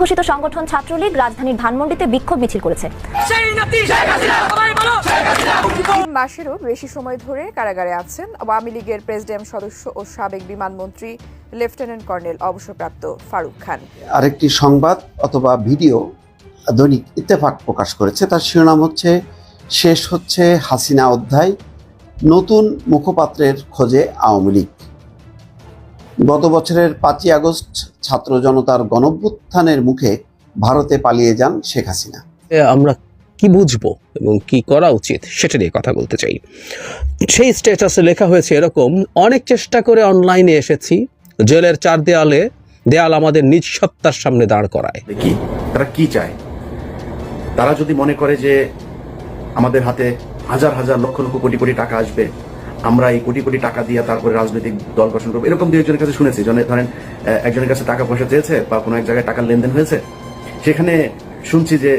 ঘোষিত সংগঠন ছাত্রলীগ রাজধানীর ধানমন্ডিতে বিক্ষোভ মিছিল করেছে। সেই নাতি শেখ হাসিনা সবাই বলো। তিন মাসেরও বেশি সময় ধরে কারাগারে আছেন আওয়ামী লীগের প্রেসিডেন্ট সদস্য ও সাবেক বিমানমন্ত্রী লেফটেন্যান্ট কর্নেল অবসরপ্রাপ্ত ফারুক খান। আরেকটি সংবাদ অথবা ভিডিও দৈনিক ইত্তেফাক প্রকাশ করেছে। তার শিরোনাম হচ্ছে শেষ হচ্ছে হাসিনা অধ্যায় নতুন মুখপাত্রের খোঁজে আওয়ামী লীগ। গত বছরের পাঁচই আগস্ট ছাত্র জনতার গণভ্যুত্থানের মুখে ভারতে পালিয়ে যান শেখ হাসিনা। আমরা কি বুঝব এবং কি করা উচিত সেটা নিয়ে কথা বলতে চাই। সেই স্ট্যাটাসে লেখা হয়েছে এরকম অনেক চেষ্টা করে অনলাইনে এসেছি জেলের চার দেয়ালে দেয়াল আমাদের নিজ সত্তার সামনে দাঁড় করায়। কি? তারা কি চায়? তারা যদি মনে করে যে আমাদের হাতে হাজার হাজার লক্ষ লক্ষ কোটি কোটি টাকা আসবে আমরা এই কোটি কোটি টাকা দিয়ে তারপরে রাজনৈতিক দল গঠন করব। এরকম দু একজনের কাছে শুনেছি। ধরেন একজনের কাছে টাকা পয়সা চেয়েছে বা কোনো এক জায়গায় টাকার লেনদেন হয়েছে। সেখানে শুনছি যে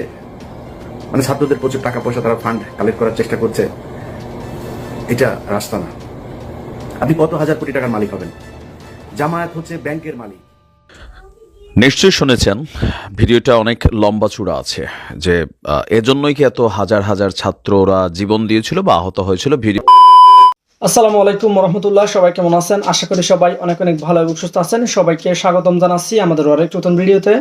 মানে ছাত্রদের প্রচুর টাকা পয়সা তারা ফান্ড কালেক্ট করার চেষ্টা করছে। এটা রাস্তা না। আপনি কত হাজার কোটি টাকার মালিক হবেন? জামায়াত হচ্ছে ব্যাংকের মালিক। নিশ্চয়ই শুনেছেন, ভিডিওটা অনেক লম্বা চূড়া আছে, যে এজন্যই কি এত হাজার হাজার ছাত্ররা জীবন দিয়েছিল বা আহত হয়েছিল? ভিডিও আসসালামু আলাইকুম রহমতুল্লাহ সবাই কেমন আছেন? আশা করি সবাই অনেক অনেক ভালো এবং সুস্থ আছেন। সবাইকে স্বাগতম জানাচ্ছি আমাদের আরেক নতুন ভিডিওতে।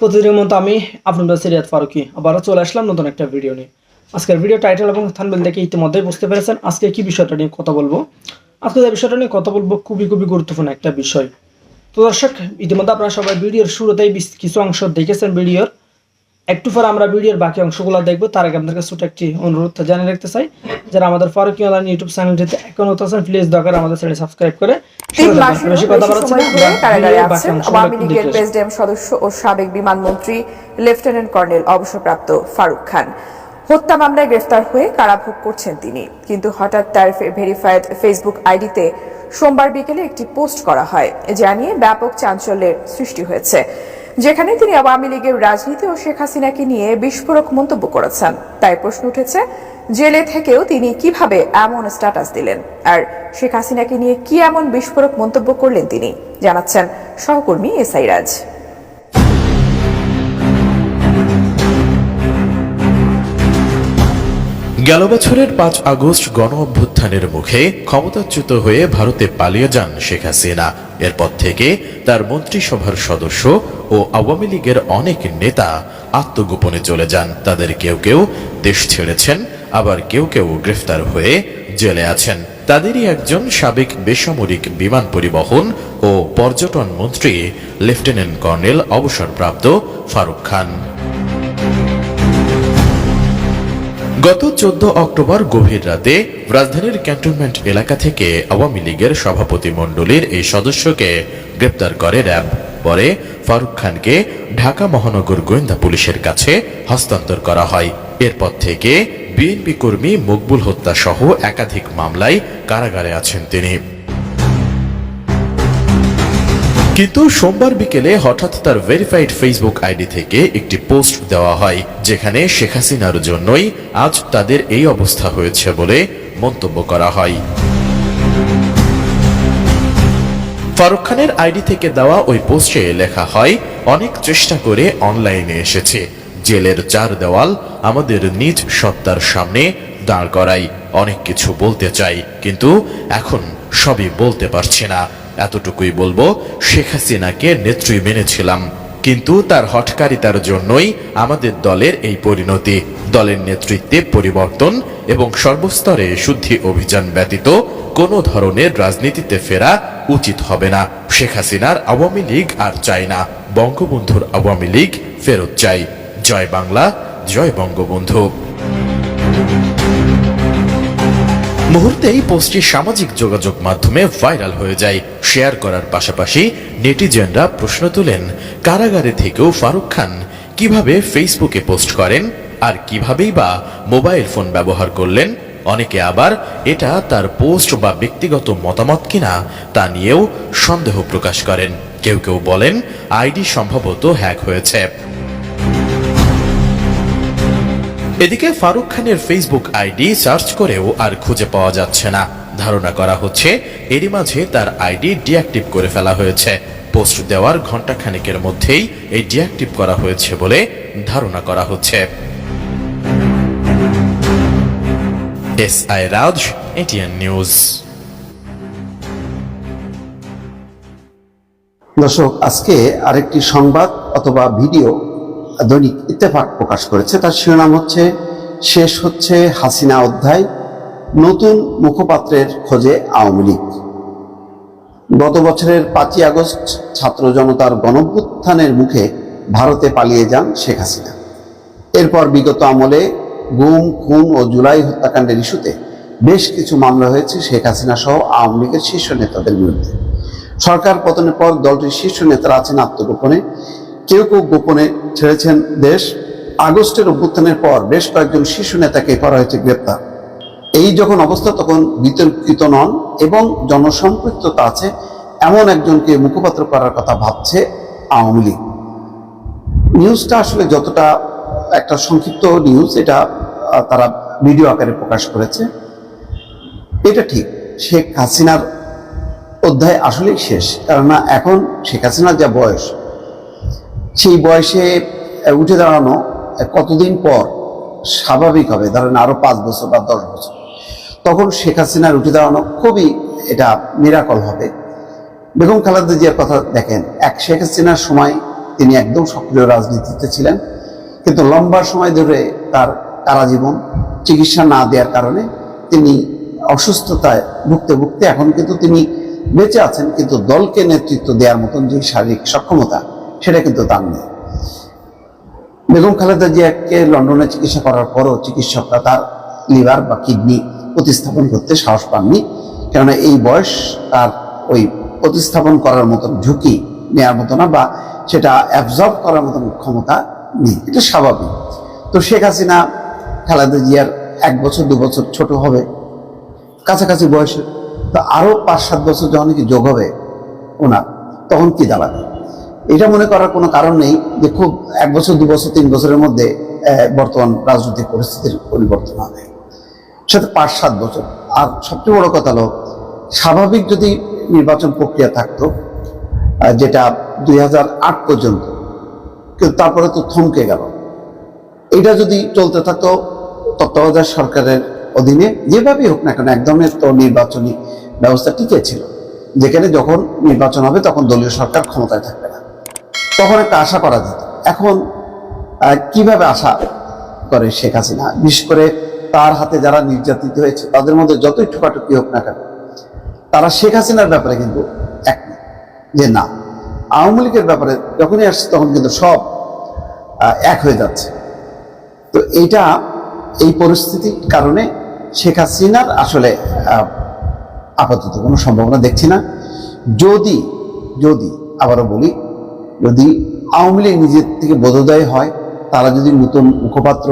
প্রতিদিনের মতো আমি আপনাদের সিরিয়াত ফারুকি আবারও চলে আসলাম নতুন একটা ভিডিও নিয়ে। আজকের ভিডিও টাইটেল এবং থানবেল দেখে ইতিমধ্যেই বুঝতে পেরেছেন আজকে কি বিষয়টা নিয়ে কথা বলব। আজকে যে বিষয়টা নিয়ে কথা বলব খুবই খুবই গুরুত্বপূর্ণ একটা বিষয়। তো দর্শক, ইতিমধ্যে আপনারা সবাই ভিডিওর শুরুতেই কিছু অংশ দেখেছেন ভিডিওর। একটু পর আমরা ভিডিওর বাকি অংশগুলো দেখব তার আগে আপনাদের ছোট একটি অনুরোধ জানিয়ে রাখতে চাই। যারা আমাদের ফারুকি অনলাইন ইউটিউব চ্যানেলটিতে এখন আছেন প্লিজ দরকার আমাদের চ্যানেল সাবস্ক্রাইব করে আওয়ামী লীগের প্রেসিডেন্ট সদস্য ও সাবেক বিমানমন্ত্রী লেফটেন্যান্ট কর্নেল অবসরপ্রাপ্ত ফারুক খান। হত্যা মামলায় গ্রেফতার হয়ে কারাভোগ করছেন তিনি? কিন্তু হঠাৎ তার ভেরিফাইড ফেসবুক আইডিতে সোমবার বিকেলে একটি পোস্ট করা হয় যা নিয়ে ব্যাপক চাঞ্চল্যের সৃষ্টি হয়েছে। যেখানে তিনি আওয়ামী লীগের রাজনীতি ও শেখ হাসিনাকে নিয়ে বিস্ফোরক মন্তব্য করেছেন। তাই প্রশ্ন উঠেছে, জেলে থেকেও তিনি কীভাবে এমন স্ট্যাটাস দিলেন? আর শেখ হাসিনাকে নিয়ে কি এমন বিস্ফোরক মন্তব্য করলেন তিনি? জানাচ্ছেন সহকর্মী এসআই রাজ। গেল বছরের পাঁচ আগস্ট গণ অভ্যুত্থানের মুখে ক্ষমতাচ্যুত হয়ে ভারতে পালিয়ে যান শেখ হাসিনা। এরপর থেকে তার মন্ত্রিসভার সদস্য ও আওয়ামী লীগের অনেক নেতা আত্মগোপনে চলে যান। তাদের কেউ কেউ দেশ ছেড়েছেন, আবার কেউ কেউ গ্রেফতার হয়ে জেলে আছেন। তাদেরই একজন সাবেক বেসামরিক বিমান পরিবহন ও পর্যটন মন্ত্রী, লেফটেন্যান্ট কর্নেল অবসরপ্রাপ্ত ফারুক খান। গত চোদ্দ অক্টোবর গভীর রাতে রাজধানীর ক্যান্টনমেন্ট এলাকা থেকে আওয়ামী লীগের সভাপতি মণ্ডলীর এই সদস্যকে গ্রেপ্তার করে র্যাব। পরে ফারুক খানকে ঢাকা মহানগর গোয়েন্দা পুলিশের কাছে হস্তান্তর করা হয়। এরপর থেকে বিএনপি কর্মী মকবুল হত্যা সহ একাধিক মামলায় কারাগারে আছেন তিনি। কিন্তু সোমবার বিকেলে হঠাৎ তার ভেরিফাইড ফেসবুক আইডি থেকে একটি পোস্ট দেওয়া হয়, যেখানে শেখ হাসিনার জন্যই আজ তাদের এই অবস্থা হয়েছে বলে মন্তব্য করা হয়। ফারুক খানের আইডি থেকে দেওয়া ওই পোস্টে লেখা হয়, অনেক চেষ্টা করে অনলাইনে এসেছে। জেলের চার দেওয়াল আমাদের নিজ সত্তার সামনে দাঁড় করাই অনেক কিছু বলতে চাই, কিন্তু এখন সবই বলতে পারছি না। এতটুকুই বলব, শেখ হাসিনাকে নেত্রী মেনেছিলাম। কিন্তু তার হটকারিতার জন্যই আমাদের দলের এই পরিণতি। দলের নেতৃত্বে পরিবর্তন এবং সর্বস্তরে শুদ্ধি অভিযান ব্যতীত কোনো ধরনের রাজনীতিতে ফেরা উচিত হবে না। শেখ হাসিনার আওয়ামী লীগ আর চাই না। বঙ্গবন্ধুর আওয়ামী লীগ ফেরত চাই। জয় বাংলা, জয় বঙ্গবন্ধু। মুহূর্তেই পোস্টটি সামাজিক যোগাযোগ মাধ্যমে ভাইরাল হয়ে যায়। শেয়ার করার পাশাপাশি নেটিজেনরা প্রশ্ন তোলেন, কারাগারে থেকেও ফারুক খান কীভাবে ফেসবুকে পোস্ট করেন আর কিভাবেই বা মোবাইল ফোন ব্যবহার করলেন? অনেকে আবার এটা তার পোস্ট বা ব্যক্তিগত মতামত কিনা তা নিয়েও সন্দেহ প্রকাশ করেন। কেউ কেউ বলেন, আইডি সম্ভবত হ্যাক হয়েছে। এদিকে ফারুক খানের ফেসবুক আইডি সার্চ করেও আর খুঁজে পাওয়া যাচ্ছে না। ধারণা করা হচ্ছে, এরই মাঝে তার আইডি ডিঅ্যাক্টিভ করে ফেলা হয়েছে। পোস্ট দেওয়ার ঘণ্টাখানেকের মধ্যেই এই ডিঅ্যাক্টিভ করা হয়েছে বলে ধারণা করা হচ্ছে। S I Raj, ATN news. দর্শক, আজকে আরেকটি সংবাদ অথবা ভিডিও দৈনিক ইত্তেফাক প্রকাশ করেছে। তার শিরোনাম হচ্ছে, শেষ হচ্ছে হাসিনা অধ্যায়, নতুন মুখপাত্রের খোঁজে আওয়ামী লীগ। গত বছরের পাঁচই আগস্ট ছাত্র জনতার গণভ্যুত্থানের মুখে ভারতে পালিয়ে যান শেখ হাসিনা। এরপর বিগত আমলে গুম, খুন ও জুলাই হত্যাকাণ্ডের ইস্যুতে বেশ কিছু মামলা হয়েছে শেখ হাসিনা সহ আওয়ামী লীগের শীর্ষ নেতাদের বিরুদ্ধে। সরকার পতনের পর দলটির শীর্ষ নেতারা আছেন আত্মগোপনে। কেউ কেউ গোপনে ছেড়েছেন দেশ। আগস্টের অভ্যুত্থানের পর বেশ কয়েকজন শিশু নেতাকে করা হয়েছে গ্রেপ্তার। এই যখন অবস্থা, তখন বিতর্কিত নন এবং জনসম্পৃক্ততা আছে, এমন একজনকে মুখপাত্র করার কথা ভাবছে আওয়ামী লীগ। নিউজটা আসলে যতটা একটা সংক্ষিপ্ত নিউজ, এটা তারা ভিডিও আকারে প্রকাশ করেছে। এটা ঠিক, শেখ হাসিনার অধ্যায় আসলেই শেষ, কেননা এখন শেখ হাসিনার যা বয়স সেই বয়সে উঠে দাঁড়ানো কতদিন পর স্বাভাবিক হবে? ধরেন আরও পাঁচ বছর বা দশ বছর। তখন শেখ হাসিনার উঠে দাঁড়ানো খুবই এটা মিরাকল হবে। বেগম খালেদা জিয়ার কথা দেখেন, এক শেখ হাসিনার সময় তিনি একদম সক্রিয় রাজনীতিতে ছিলেন, কিন্তু লম্বা সময় ধরে তার কারাজীবন, চিকিৎসা না দেওয়ার কারণে তিনি অসুস্থতায় ভুগতে ভুগতে এখন কিন্তু তিনি বেঁচে আছেন, কিন্তু দলকে নেতৃত্ব দেওয়ার মতন যে শারীরিক সক্ষমতা সেটা কিন্তু তার নেই। বেগম খালেদা জিয়াকে লন্ডনে চিকিৎসা করার পরও চিকিৎসকরা তার লিভার বা কিডনি প্রতিস্থাপন করতে সাহস পাননি। কেননা এই বয়স তার ওই প্রতিস্থাপন করার মতন ঝুঁকি নেওয়ার মতো না বা সেটা অ্যাবজর্ব করার মতন ক্ষমতা নেই। এটা স্বাভাবিক। তো শেখ হাসিনা, খালেদা জিয়ার এক বছর, দু বছর ছোট হবে, কাছাকাছি বয়সে তো আরও পাঁচ, সাত বছর যখন কি যোগ হবে ওনার, তখন কি দাঁড়াবে? এটা মনে করার কোনো কারণ নেই যে খুব এক বছর, দু বছর, তিন বছরের মধ্যে বর্তমান রাজনৈতিক পরিস্থিতির পরিবর্তন হবে। সেটা পাঁচ, সাত বছর। আর সবচেয়ে বড় কথা হলো, স্বাভাবিক যদি নির্বাচন প্রক্রিয়া থাকতো যেটা দুই পর্যন্ত, কিন্তু তারপরে তো থমকে গেল। এটা যদি চলতে থাকতো, তত্ত্বাবধায়ক সরকারের অধীনে যেভাবেই হোক না কেন একদমই তো নির্বাচনী ব্যবস্থা টিকে ছিল। যেখানে যখন নির্বাচন হবে, তখন দলীয় সরকার ক্ষমতায় থাকবে। তখন একটা আশা করা যেত। এখন কীভাবে আশা করে শেখ হাসিনা? বিশেষ করে তার হাতে যারা নির্যাতিত হয়েছে, তাদের মধ্যে যতই ঠোকাটুকি হোক না কেন, তারা শেখ হাসিনার ব্যাপারে কিন্তু এক যে না, আওয়ামী লীগের ব্যাপারে যখনই আসছে, তখন কিন্তু সব এক হয়ে যাচ্ছে। তো এইটা, এই পরিস্থিতির কারণে শেখ হাসিনার আসলে আপাতত কোনো সম্ভাবনা দেখছি না। যদি যদি আবারও বলি যদি আওয়ামী লীগ নিজের থেকে বোধোদয় হয়, তারা যদি নতুন মুখপাত্র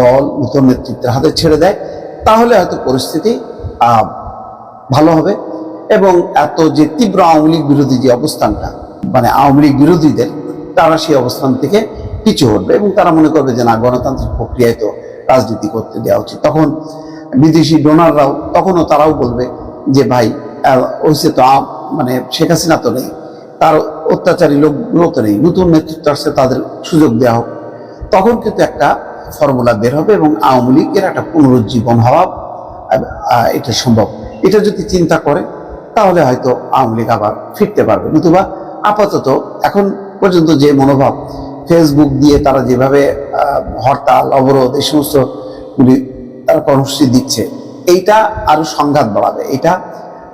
দল, নতুন নেতৃত্বের হাতে ছেড়ে দেয়, তাহলে হয়তো পরিস্থিতি ভালো হবে। এবং এত যে তীব্র আওয়ামী লীগ বিরোধী যে অবস্থানটা মানে আওয়ামী লীগ বিরোধীদের, তারা সেই অবস্থান থেকে পিছু হটবে এবং তারা মনে করবে যে না, গণতান্ত্রিক প্রক্রিয়ায় তো রাজনীতি করতে দেওয়া উচিত। তখন বিদেশি ডোনাররাও, তখনও তারাও বলবে যে, ভাই হয়েছে তো মানে শেখ হাসিনা তো নেই। তার অত্যাচারী তো নেই। নতুন নেতৃত্ব আসছে, তাদের সুযোগ দেওয়া হোক। তখন কিন্তু একটা ফর্মুলা বের হবে এবং আওয়ামী লীগের একটা পুনরুজ্জীবন হওয়া এটা সম্ভব। এটা যদি চিন্তা করে, তাহলে হয়তো আওয়ামী লীগ আবার ফিরতে পারবে। নতুবা আপাতত এখন পর্যন্ত যে মনোভাব ফেসবুক দিয়ে তারা যেভাবে হরতাল, অবরোধ, এই সমস্তগুলি তারা কর্মসূচি দিচ্ছে, এইটা আরও সংঘাত বাড়াবে। এটা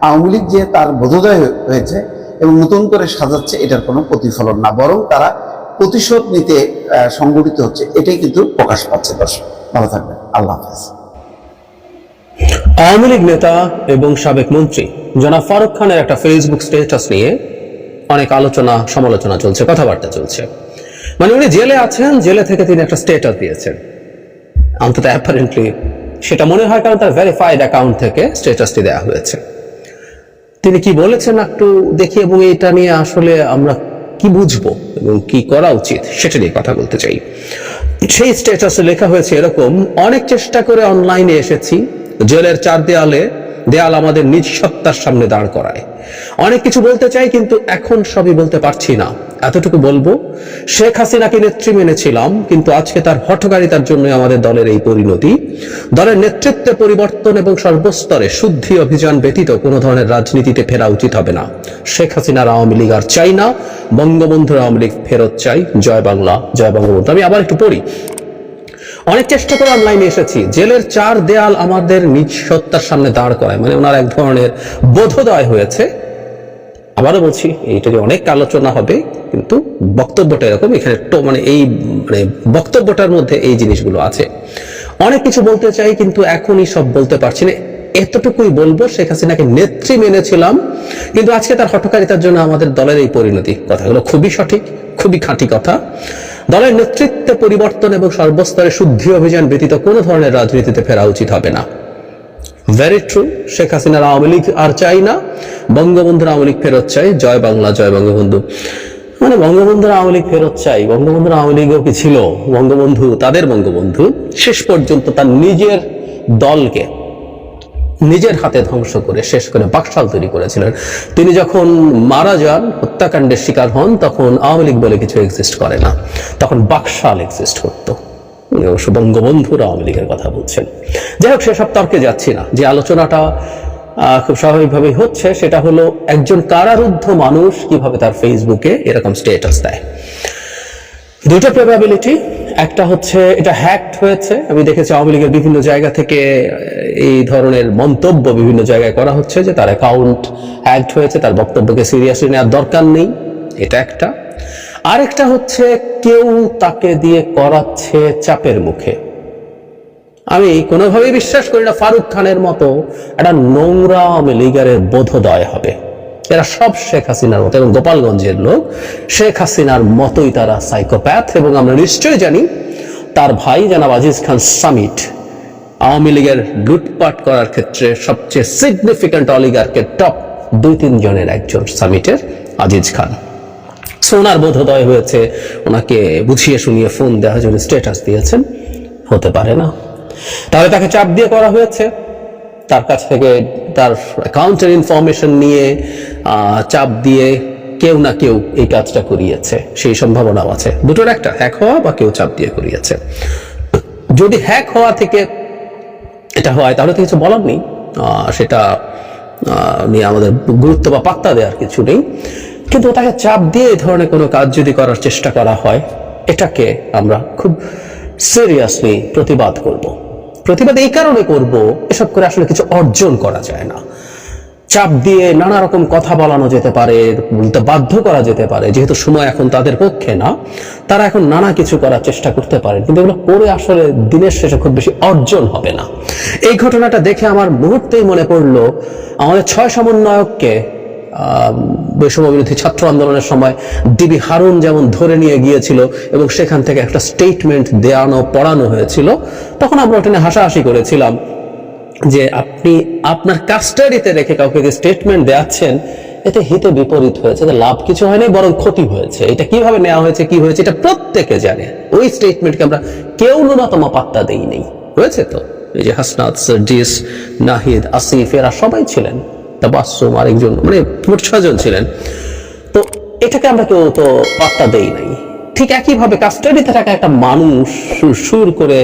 আওয়ামী লীগ যে তার বোধোদয় হয়ে- হয়েছে এবং নতুন করে সাজাচ্ছে এটার কোনো প্রতিফলন না। বরং তারা প্রতিশোধ নিতে সংগঠিত হচ্ছে, এটাই কিন্তু প্রকাশ পাচ্ছে দর্শক। ভালো থাকবেন। আল্লাহ হাফেজ। আওয়ামী লীগ নেতা এবং সাবেক মন্ত্রী জনাব ফারুক খানের একটা ফেসবুক স্ট্যাটাস নিয়ে অনেক আলোচনা, সমালোচনা চলছে, কথাবার্তা চলছে। মানে উনি জেলে আছেন, জেলে থেকে তিনি একটা স্ট্যাটাস দিয়েছেন। অন্তত অ্যাপারেন্টলি সেটা মনে হয় কারণ তার ভেরিফাইড অ্যাকাউন্ট থেকে স্ট্যাটাসটি দেওয়া হয়েছে। তিনি কি বলেছেন একটু দেখি এবং এটা নিয়ে আসলে আমরা কি বুঝব এবং কি করা উচিত সেটা নিয়ে কথা বলতে চাই। সেই স্ট্যাটাসে লেখা হয়েছে এরকম, অনেক চেষ্টা করে অনলাইনে এসেছি। জেলের চার দেয়ালে দেয়াল আমাদের নিজ সত্তার সামনে দাঁড় করায়। অনেক কিছু বলতে চাই, কিন্তু এখন সবই বলতে পারছি না। এতটুকু বলব, শেখ হাসিনাকে নেত্রী মেনেছিলাম, কিন্তু আজকে তার হঠকারিতার জন্য আমাদের দলের এই পরিণতি। দলের নেতৃত্বে পরিবর্তন এবং সর্বস্তরে শুদ্ধি অভিযান ব্যতীত কোনো ধরনের রাজনীতিতে ফেরা উচিত হবে না। শেখ হাসিনার আওয়ামী লীগ আর চাই না, বঙ্গবন্ধুর আওয়ামী লীগ ফেরত চাই। জয় বাংলা, জয় বঙ্গবন্ধু। আমি আবার একটু পড়ি। অনেক চেষ্টা করে অনলাইনে এসেছি। জেলের চার দেয়াল আমাদের নিজ সত্তার সামনে দাঁড় করায়। মানে ওনার এক ধরনের বোধোদয় হয়েছে। আবারও বলছি, এইটা যে অনেক আলোচনা হবে, কিন্তু বক্তব্যটা এরকম। এখানে তো মানে এই মানে বক্তব্যটার মধ্যে এই জিনিসগুলো আছে। অনেক কিছু বলতে চাই, কিন্তু এখনই সব বলতে পারছি না। এতটুকুই বলব, শেখ হাসিনাকে নেত্রী মেনেছিলাম, কিন্তু আজকে তার হঠকারিতার জন্য আমাদের দলের এই পরিণতি। কথাগুলো খুবই সঠিক, খুবই খাঁটি কথা। দলের নেতৃত্বে পরিবর্তন এবং সর্বস্তরে শুদ্ধি অভিযান ব্যতীত কোনো ধরনের রাজনীতিতে ফেরা উচিত হবে না। ভেরি ট্রু শেখ হাসিনার আওয়ামী লীগ আর চাই না। বঙ্গবন্ধুর আওয়ামী লীগ ফেরত চাই, জয় বাংলা, জয় বঙ্গবন্ধু। মানে বঙ্গবন্ধুর আওয়ামী লীগ ফেরত চাই, বঙ্গবন্ধুর আওয়ামী লীগও কি ছিল? বঙ্গবন্ধু তাদের বঙ্গবন্ধু। শেষ পর্যন্ত তার নিজের দলকে নিজের হাতে ধ্বংস করে, শেষ করে বাকশাল তৈরি করেছিলেন। তিনি যখন মারা যান, হত্যাকাণ্ডের শিকার হন, তখন আওয়ামী লীগ বলে কিছু এক্সিস্ট করে না। তখন বাকশাল এক্সিস্ট করতো। অবশ্য বঙ্গবন্ধুর আওয়ামী লীগের কথা বলছেন। যাই হোক সেসব তর্কে যাচ্ছি না। যে আলোচনাটা খুব স্বাভাবিকভাবেই হচ্ছে, সেটা হলো একজন কারারুদ্ধ মানুষ কীভাবে তার ফেসবুকে এরকম স্টেটাস দেয়। দুটো প্রবাবিলিটি একটা হচ্ছে, এটা হ্যাকড হয়েছে। আমি দেখেছি আওয়ামী লীগের বিভিন্ন জায়গা থেকে এই ধরনের মন্তব্য বিভিন্ন জায়গায় করা হচ্ছে যে তার অ্যাকাউন্ট হ্যাকড হয়েছে, তার বক্তব্যকে সিরিয়াসলি নেওয়ার দরকার নেই। এটা একটা। আরেকটা হচ্ছে, কেউ তাকে দিয়ে করাচ্ছে চাপের মুখে। আমি কোনোভাবেই বিশ্বাস করি না, ফারুক খানের মতো একটা নোংরা আওয়ামী লীগারের বোধোদয় হবে। এরা সব শেখ হাসিনার মতো এবং গোপালগঞ্জের লোক। শেখ হাসিনার মতোই তারা সাইকোপ্যাথ এবং আমরা নিশ্চয়ই জানি তার ভাই জানাব আজিজ খান সামিট আওয়ামী লীগের লুটপাট করার ক্ষেত্রে সবচেয়ে সিগনিফিক্যান্ট অলিগারকে টপ দুই, তিন জনের একজন সামিটের আজিজ খান। সোনার বোধোদয় হয়েছে, ওনাকে বুঝিয়ে শুনিয়ে ফোন দেওয়ার জন্য স্টেটাস দিয়েছেন। হতে পারে না। তাহলে তাকে চাপ দিয়ে করা হয়েছে। তার কাছ থেকে তার অ্যাকাউন্টের ইনফরমেশন নিয়ে চাপ দিয়ে কেউ না কেউ এই কাজটা করিয়েছে। সেই সম্ভাবনাও আছে। দুটোর একটা হ্যাক হওয়া বা কেউ চাপ দিয়ে করিয়েছে। যদি হ্যাক হওয়া থেকে এটা হয়, তাহলে তো কিছু বলার নেই। সেটা নিয়ে আমাদের গুরুত্ব বা পাত্তা দেওয়ার কিছু নেই। কিন্তু তাকে চাপ দিয়ে এই ধরনের কোনো কাজ যদি করার চেষ্টা করা হয়, এটাকে আমরা খুব সিরিয়াসলি প্রতিবাদ করব। প্রতিবাদ এই কারণে করব, এসব করে আসলে কিছু অর্জন করা যায় না। চাপ দিয়ে নানা রকম কথা বলানো যেতে পারে, বলতে বাধ্য করা যেতে পারে, যেহেতু সময় এখন তাদের পক্ষে না, তারা এখন নানা কিছু করার চেষ্টা করতে পারে কিন্তু এগুলো করে আসলে দিনের শেষে খুব বেশি অর্জন হবে না। এই ঘটনাটা দেখে আমার মুহূর্তেই মনে পড়ল, আমাদের ছয় সমন্বয়ককে বৈষম্য বিরোধী ছাত্র আন্দোলনের সময় ডিবি হারুন যেমন ধরে নিয়ে গিয়েছিল এবং সেখান থেকে একটা স্টেটমেন্ট দেওয়ানো পড়ানো হয়েছিল, তখন আমরা ওটা নিয়ে হাসাহাসি করেছিলাম যে আপনি আপনার কাস্টাডিতে রেখে কাউকে যে স্টেটমেন্ট দেওয়াচ্ছেন এতে হিতে বিপরীত হয়েছে লাভ কিছু হয়নি, বরং ক্ষতি হয়েছে। এটা কীভাবে নেওয়া হয়েছে, কি হয়েছে, এটা প্রত্যেকে জানে। ওই স্টেটমেন্টকে আমরা কেউ ন্যূনতম পাত্তা দেই নেই হয়েছে তো? এই যে হাসনাত সার্জিস নাহিদ, আসিফ, এরা সবাই ছিলেন। তাবাসুম আরেকজন মানে মোট ছজন ছিলেন। তো এটাকে আমরা কেউ তো পাত্তা দেই নাই। ঠিক একইভাবে কাস্টাডিতে থাকা একটা মানুষ সুর- করে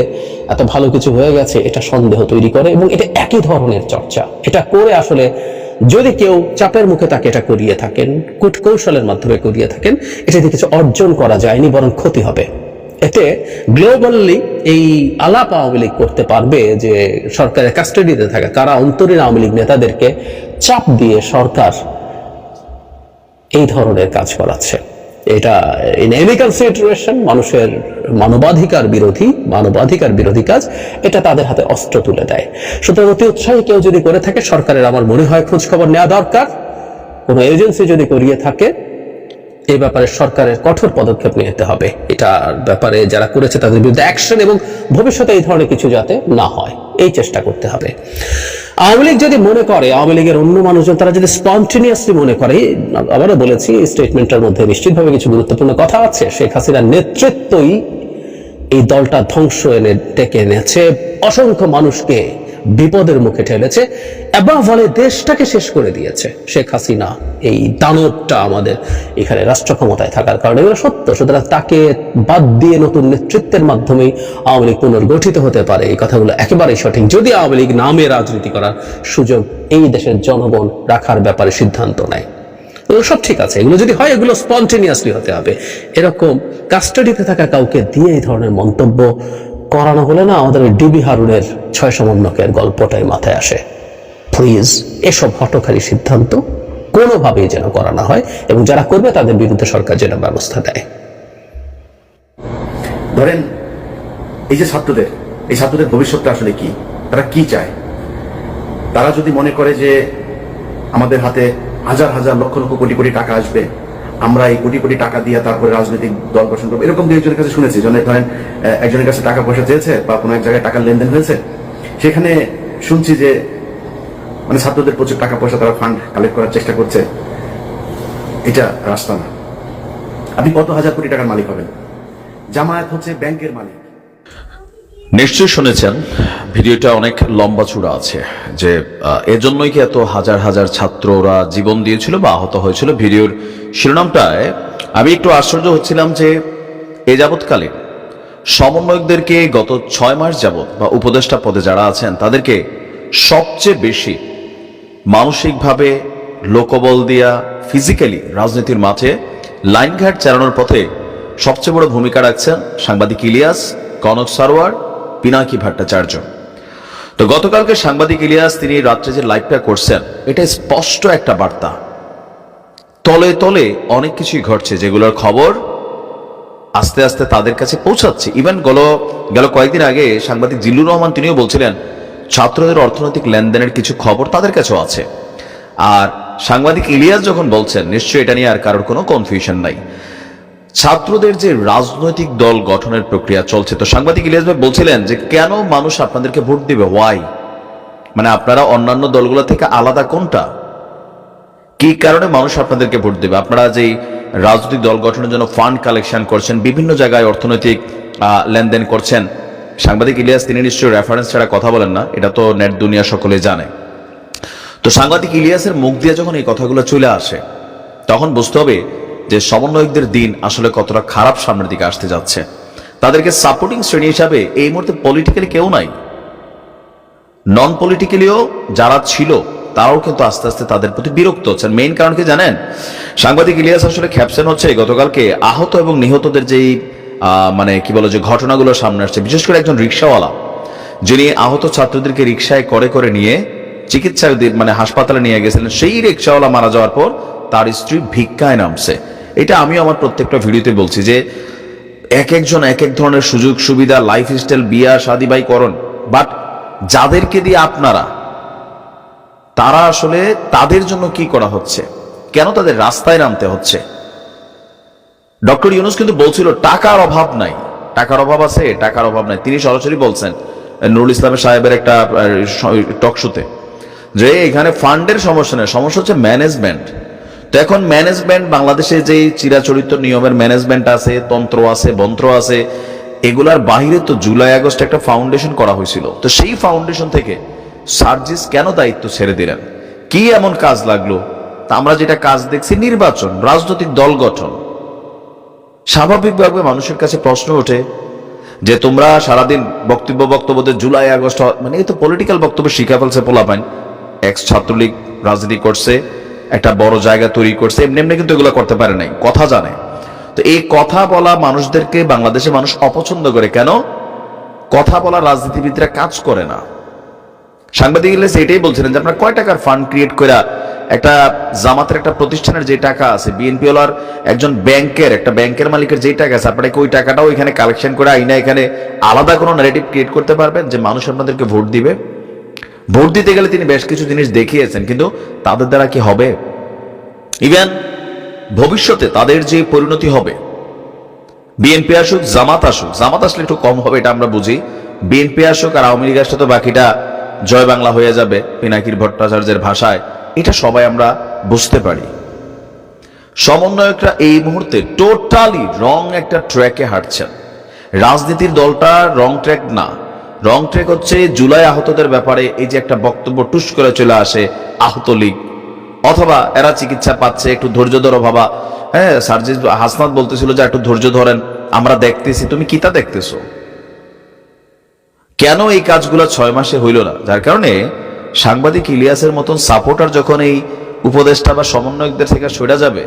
এত ভালো কিছু হয়ে গেছে, এটা সন্দেহ তৈরি করে এবং এটা একই ধরনের চর্চা। এটা করে আসলে যদি কেউ চাপের মুখে তাকে এটা করিয়ে থাকেন কূট কৌশলের মাধ্যমে করিয়ে থাকেন, এটা দিয়ে কিছু অর্জন করা যায়নি, বরং ক্ষতি হবে। এতে গ্লোবালি এই আলাপ আওয়ামী লীগ করতে পারবে যে সরকারের কাস্টাডিতে থাকা, কারা অন্তরীণ আওয়ামী লীগ নেতাদেরকে চাপ দিয়ে সরকার এই ধরনের কাজ করাচ্ছে। এটা ইন এনি কনসিডারেশন মানুষের মানবাধিকার বিরোধী মানবাধিকার বিরোধী কাজ, এটা তাদের হাতে অস্ত্র তুলে দেয়। সুতরাং অতি উৎসাহী কেউ যদি করে থাকে, সরকারের আমার মনে হয় খোঁজ খবর নেওয়া দরকার। কোনো এজেন্সি যদি করিয়ে থাকে এই ব্যাপারে সরকারের কঠোর পদক্ষেপ নিতে হবে। এটার ব্যাপারে যারা করেছে তাদের বিরুদ্ধে অ্যাকশন এবং ভবিষ্যতে এই ধরনের কিছু যাতে না হয়, এই চেষ্টা করতে হবে। আওয়ামী লীগ যদি মনে করে, আওয়ামী লীগের অন্য মানুষজন, তারা যদি স্পন্টেনিয়াসলি মনে করে আবারও বলেছি স্টেটমেন্টের মধ্যে নিশ্চিতভাবে কিছু গুরুত্বপূর্ণ কথা আছে। শেখ হাসিনার নেতৃত্বই এই দলটা ধ্বংস এনে, ডেকে এনেছে। অসংখ্য মানুষকে বিপদের মুখে ঠেলেছে এবং ফলে দেশটাকে শেষ করে দিয়েছে। শেখ হাসিনা, এই দানবটা আমাদের এখানে রাষ্ট্র ক্ষমতায় থাকার কারণে। এগুলো সত্য, সুতরাং তাকে বাদ দিয়ে নতুন নেতৃত্বের মাধ্যমেই আওয়ামী লীগ পুনর্গঠিত হতে পারে। এই কথাগুলো একেবারেই সঠিক। যদি আওয়ামী লীগ নামে রাজনীতি করার সুযোগ এই দেশের জনগণ রাখার ব্যাপারে সিদ্ধান্ত নেয়। এগুলো সব ঠিক আছে। এগুলো যদি হয়, এগুলো স্পন্টেনিয়াসলি হতে হবে। এরকম কাস্টাডিতে থাকা কাউকে দিয়ে এই ধরনের মন্তব্য করানো হলে না আমাদের ওই ডিবি হারুনের ছয় সমন্বয়কের গল্পটাই মাথায় আসে। প্লিজ এসব হটকারী সিদ্ধান্ত কোনোভাবেই যেন করা না হয় এবং যারা করবে তাদের বিরুদ্ধে সরকার যেন ব্যবস্থা দেয় ধরেন, এই যে ছাত্রদের, এই ছাত্রদের ভবিষ্যৎটা আসলে কি? তারা কি চায়? তারা যদি মনে করে যে আমাদের হাতে হাজার হাজার লক্ষ লক্ষ কোটি কোটি টাকা আসবে আমরা এই কোটি কোটি টাকা দিয়ে তারপরে রাজনৈতিক দল গঠন করব। এরকম দু একজনের কাছে শুনেছি জনের ধরেন একজনের কাছে টাকা পয়সা চেয়েছে বা কোনো এক জায়গায় টাকার লেনদেন হয়েছে। সেখানে শুনছি যে মানে ছাত্রদের প্রচুর টাকা পয়সা তারা ফান্ড কালেক্ট করার চেষ্টা করছে। এটা রাস্তা না। আপনি কত হাজার কোটি টাকার মালিক হবেন? জামায়াত হচ্ছে ব্যাংকের মালিক। নিশ্চয়ই শুনেছেন, ভিডিওটা অনেক লম্বা চূড়া আছে, যে এজন্যই কি এত হাজার হাজার ছাত্ররা জীবন দিয়েছিল বা আহত হয়েছিল? ভিডিওর শিরোনামটায় আমি একটু আশ্চর্য হচ্ছিলাম যে, এ যাবৎকালে সমন্বয়কদেরকে গত ছয় মাস যাবৎ বা উপদেষ্টা পদে যারা আছেন, তাদেরকে সবচেয়ে বেশি মানসিকভাবে লোকবল দিয়া ফিজিক্যালি রাজনীতির মাঠে লাইনঘাট চালানোর পথে সবচেয়ে বড় ভূমিকা রাখছেন সাংবাদিক ইলিয়াস, কনক সারোয়ার পিনাকি ভট্টাচার্য। তো গতকালকে সাংবাদিক ইলিয়াস তিনি রাত্রে যে লাইভটা করছেন, এটা স্পষ্ট একটা বার্তা। তলে তলে অনেক কিছুই ঘটছে যেগুলোর খবর আস্তে আস্তে তাদের কাছে পৌঁছাচ্ছে। ইভেন গেল গেল কয়েকদিন আগে সাংবাদিক জিল্লুর রহমান তিনিও বলছিলেন, ছাত্রদের অর্থনৈতিক লেনদেনের কিছু খবর তাদের কাছেও আছে। আর সাংবাদিক ইলিয়াস যখন বলছেন, নিশ্চয়ই এটা নিয়ে আর কারোর কোনো কনফিউশন নাই। ছাত্রদের যে রাজনৈতিক দল গঠনের প্রক্রিয়া চলছে, তো সাংবাদিক ইলিয়াস ভাই বলছিলেন যে কেন মানুষ আপনাদেরকে ভোট দিবে? ওয়াই মানে আপনারা অন্যান্য দলগুলো থেকে আলাদা কোনটা? কি কারণে মানুষ আপনাদেরকে ভোট দেবে? আপনারা যেই রাজনৈতিক দল গঠনের জন্য ফান্ড কালেকশন করছেন, বিভিন্ন জায়গায় অর্থনৈতিক লেনদেন করছেন, সাংবাদিক ইলিয়াস, তিনি নিশ্চয়ই রেফারেন্স ছাড়া কথা বলেন না, এটা তো নেট দুনিয়া সকলে জানে। তো সাংবাদিক ইলিয়াসের মুখ দিয়ে যখন এই কথাগুলো চলে আসে, তখন বুঝতে হবে যে সমন্বয়কদের দিন আসলে কতটা খারাপ সামনের দিকে আসতে যাচ্ছে। তাদেরকে সাপোর্টিং শ্রেণি হিসাবে এই মুহূর্তে পলিটিক্যালি কেউ নাই। নন পলিটিক্যালিও যারা ছিল, তারাও কিন্তু আস্তে আস্তে তাদের প্রতি বিরক্ত হচ্ছেন। মেইন কারণ কি জানেন? সাংবাদিক ইলিয়াস আসলে খ্যাপসেন হচ্ছে, গতকালকে আহত এবং নিহতদের যেই মানে কি বলো যে ঘটনাগুলো সামনে আসছে, বিশেষ করে একজন রিক্সাওয়ালা, যিনি আহত ছাত্রদেরকে রিক্সায় করে করে নিয়ে চিকিৎসা মানে হাসপাতালে নিয়ে গেছিলেন, সেই রিক্সাওয়ালা মারা যাওয়ার পর তার স্ত্রী ভিক্ষায় নামছে। এটা আমি আমার প্রত্যেকটা ভিডিওতে বলছি যে এক একজন এক এক ধরনের সুযোগ, সুবিধা লাইফ স্টাইল বিয়া, শাদি বাই করণ। বাট যাদেরকে দিয়ে আপনারা, তারা আসলে তাদের জন্য কি করা হচ্ছে? কেন তাদের রাস্তায় নামতে হচ্ছে? ডক্টর ইউনুস কিন্তু বলছিল, টাকার অভাব নাই। টাকার অভাব আছে, টাকার অভাব নাই। তিনি সরাসরি বলছেন, নুরুল ইসলামের সাহেবের একটা টক শোতে, যে এখানে ফান্ডের সমস্যা নেই। সমস্যা হচ্ছে ম্যানেজমেন্ট তো এখন ম্যানেজমেন্ট বাংলাদেশে যে চিরাচরিত নিয়মের ম্যানেজমেন্ট আছে, তন্ত্র আছে, মন্ত্র আছে, এগুলার বাইরে তো জুলাই, আগস্ট একটা ফাউন্ডেশন করা হয়েছিল। তো সেই ফাউন্ডেশন থেকে সার্জিস কেন দায়িত্ব ছেড়ে দিলেন? কি এমন কাজ লাগল? তা আমরা যেটা কাজ দেখছি, নির্বাচন, রাজনৈতিক দল গঠন। স্বাভাবিকভাবে মানুষের কাছে প্রশ্ন ওঠে যে তোমরা সারাদিন বক্তব্য বক্তব্যদের জুলাই, আগস্ট মানে এই তো পলিটিক্যাল বক্তব্য শিখা ফেলছে পোলাপাইন। এক্স ছাত্রলীগ রাজনীতি করছে একটা বড় জায়গা তৈরি করছে, এমনি এমনি কিন্তু এগুলো করতে পারে নাই, কথা জানে। তো এই কথা বলা মানুষদেরকে বাংলাদেশে মানুষ অপছন্দ করে, কেন? কথা বলা রাজনীতিবিদরা কাজ করে না। সাংবাদিক ইলিয়াস এটাই বলছিলেন যে আপনার কয় টাকার ফান্ড ক্রিয়েট করে একটা জামাতের একটা প্রতিষ্ঠানের যে টাকা আছে বিএনপি ওলার একজন ব্যাংকের, একটা ব্যাংকের মালিকের যে টাকা আছে, আপনারা ওই টাকাটাও এখানে কালেকশন করে আইনা এখানে আলাদা কোনো ন্যারেটিভ ক্রিয়েট করতে পারবেন যে মানুষ আপনাদেরকে ভোট দিবে? ভোট দিতে গেলে তিনি বেশ কিছু জিনিস দেখিয়েছেন, কিন্তু তাদের দ্বারা কি হবে? ইভেন ভবিষ্যতে তাদের যে পরিণতি হবে, বিএনপি আসুক, জামাত আসুক, জামাত আসলে একটু কম হবে এটা আমরা বুঝি। বিএনপি আসুক আর আওয়ামী লীগ আসলে তো বাকিটা জয় বাংলা হয়ে যাবে, পিনাকির ভট্টাচার্যের ভাষায়, এটা সবাই আমরা বুঝতে পারি। সমন্বয়করা এই মুহূর্তে টোটালি রং একটা ট্র্যাকে হাঁটছেন। রাজনীতির দলটা রং ট্র্যাক না রং ট্রেক হচ্ছে জুলাই আহতদের ব্যাপারে এই যে একটা বক্তব্য টুস করে চলে আসে আহত লীগ। অথবা এরা চিকিৎসা পাচ্ছে, একটু ধৈর্য ধরো ভাবা হ্যাঁ সার্জিস হাসনাত বলতেছিল যে একটু ধৈর্য ধরেন, আমরা দেখতেছি, তুমি কিতা দেখতেছো? কেন এই কাজগুলো ছয় মাসে হইল না? যার কারণে সাংবাদিক ইলিয়াসের মতন সাপোর্টার যখন এই উপদেষ্টা বা সমন্বয়কদের থেকে সরে যাবে,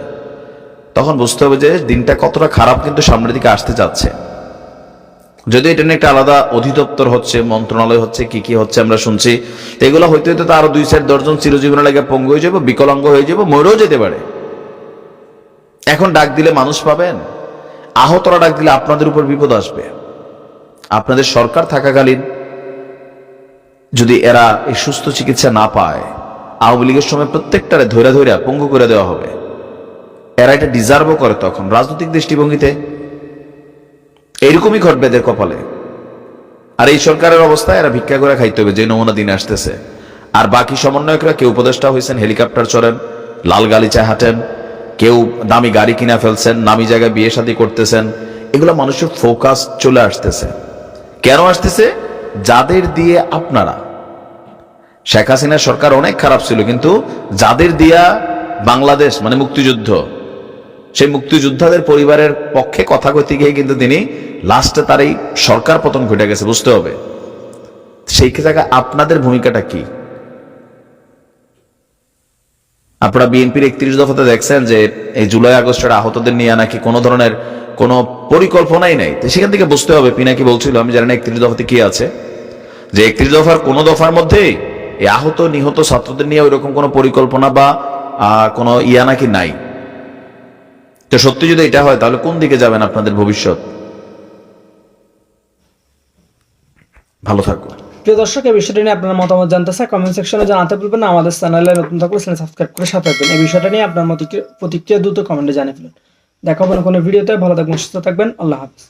তখন বুঝতে হবে যে দিনটা কতটা খারাপ কিন্তু সামনের দিকে আসতে যাচ্ছে। যদি এটা নিয়ে একটা আলাদা অধিদপ্তর হচ্ছে, মন্ত্রণালয় হচ্ছে, কি কি হচ্ছে আমরা শুনছি। এগুলো হইতে হইতে তো আরও দুই চার দশজন চিরজীবনে লাগে পঙ্গু হয়ে যাব বিকলাঙ্গ হয়ে যাব মরেও যেতে পারে। এখন ডাক দিলে মানুষ পাবেন। আহতরা ডাক দিলে আপনাদের উপর বিপদ আসবে। আপনাদের সরকার থাকাকালীন যদি এরা এই সুস্থ চিকিৎসা না পায়, আওয়ামী লীগের সময় প্রত্যেকটারে ধৈরা ধৈরা পঙ্গু করে দেওয়া হবে। এরা এটা ডিজার্ভও করে তখন। রাজনৈতিক দৃষ্টিভঙ্গিতে এইরকমই ঘটবে এদের কপালে। আর এই সরকারের অবস্থায় এরা ভিক্ষা করে খাইতে হবে, যে নমুনা দিন আসতেছে। আর বাকি সমন্বয়করা, কেউ উপদেষ্টা হয়েছেন হেলিকপ্টার চড়েন, লাল গালিচায় হাঁটেন, কেউ দামি গাড়ি কিনা ফেলছেন, নামি জায়গায় বিয়ে শাদী করতেছেন, এগুলো মানুষের ফোকাস চলে আসতেছে। কেন আসতেছে? যাদের দিয়ে আপনারা। শেখ হাসিনার সরকার অনেক খারাপ ছিল, কিন্তু যাদের দিয়া বাংলাদেশ মানে মুক্তিযুদ্ধ সেই মুক্তিযোদ্ধাদের পরিবারের পক্ষে কথা কইতে গিয়ে কিন্তু তিনি লাস্টে তার এই সরকার পতন ঘটে গেছে, বুঝতে হবে। সেই জায়গায় আপনাদের ভূমিকাটা কি? আপনারা বিএনপির একত্রিশ দফাতে দেখছেন যে এই জুলাই আগস্টের আহতদের নিয়ে নাকি কোনো ধরনের কোনো পরিকল্পনাই নাই। তো সেখান থেকে বুঝতে হবে, পিনাকি বলছিল, আমি জানি না একত্রিশ দফাতে কি আছে। যে একত্রিশ দফার কোনো দফার মধ্যে এই আহত, নিহত ছাত্রদের নিয়ে ওইরকম কোনো পরিকল্পনা বা কোনো ইয়া নাকি নাই। তো সত্যি যদি এটা হয়, তাহলে কোন দিকে যাবেন আপনাদের ভবিষ্যৎ? ভালো থাকুন। প্রিয় দর্শক, এই বিষয়টা নিয়ে আপনার মতামত জানতে চাই কমেন্ট সেকশনে জানাতে ভুলবেন না। আমাদের চ্যানেলে নতুন থাকলে চ্যানেল সাবস্ক্রাইব করে সাথে থাকবেন। এই বিষয়টা নিয়ে আপনার প্রতিক্রিয়া দ্রুত কমেন্টে জানিয়ে ফেলুন। দেখা হবে না কোনো ভিডিওতে। ভালো থাকবেন, সুস্থ থাকবেন। আল্লাহ হাফিজ।